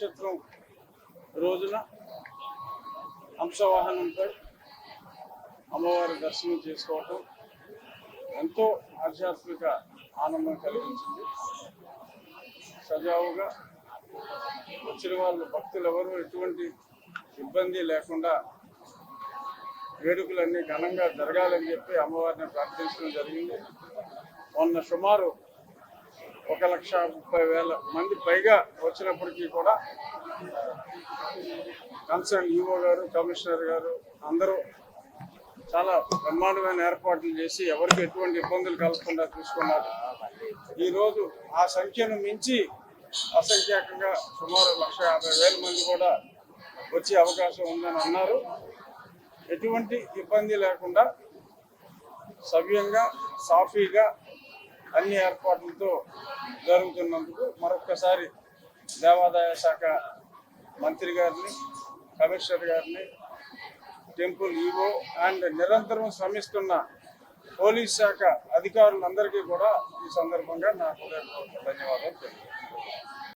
నక్షత్రం రోజున హంసవాహనంపై అమ్మవారి దర్శనం చేసుకోవటం ఎంతో ఆధ్యాత్మిక ఆనందం కలిగించింది. సజావుగా వచ్చిన వాళ్ళు భక్తులు ఎవరు ఎటువంటి ఇబ్బంది లేకుండా వేడుకలన్నీ ఘనంగా జరగాలని చెప్పి అమ్మవారిని ప్రార్థించడం జరిగింది. మొన్న సుమారు ఒక లక్ష ముప్పై వేల మంది పైగా వచ్చినప్పటికీ కూడా కన్సర్న్ ఈఓ గారు కమిషనర్ గారు అందరూ చాలా బ్రహ్మాండమైన ఏర్పాట్లు చేసి ఎవరికి ఎటువంటి ఇబ్బందులు కలగకుండా చూసుకున్నారు. ఈరోజు ఆ సంఖ్యను మించి అసంఖ్యాకంగా సుమారు లక్ష యాభై వేల మంది కూడా వచ్చే అవకాశం ఉందని అన్నారు. ఎటువంటి ఇబ్బంది లేకుండా సవ్యంగా సాఫీగా అన్ని ఏర్పాట్లతో జరుగుతున్నందుకు మరొక్కసారి దేవాదాయ శాఖ మంత్రి గారిని కమిషనర్ గారిని టెంపుల్ ఈవో అండ్ నిరంతరం శ్రమిస్తున్న పోలీస్ శాఖ అధికారులందరికీ కూడా ఈ సందర్భంగా నా హృదయపూర్వక ధన్యవాదాలు తెలియజేస్తున్నాను.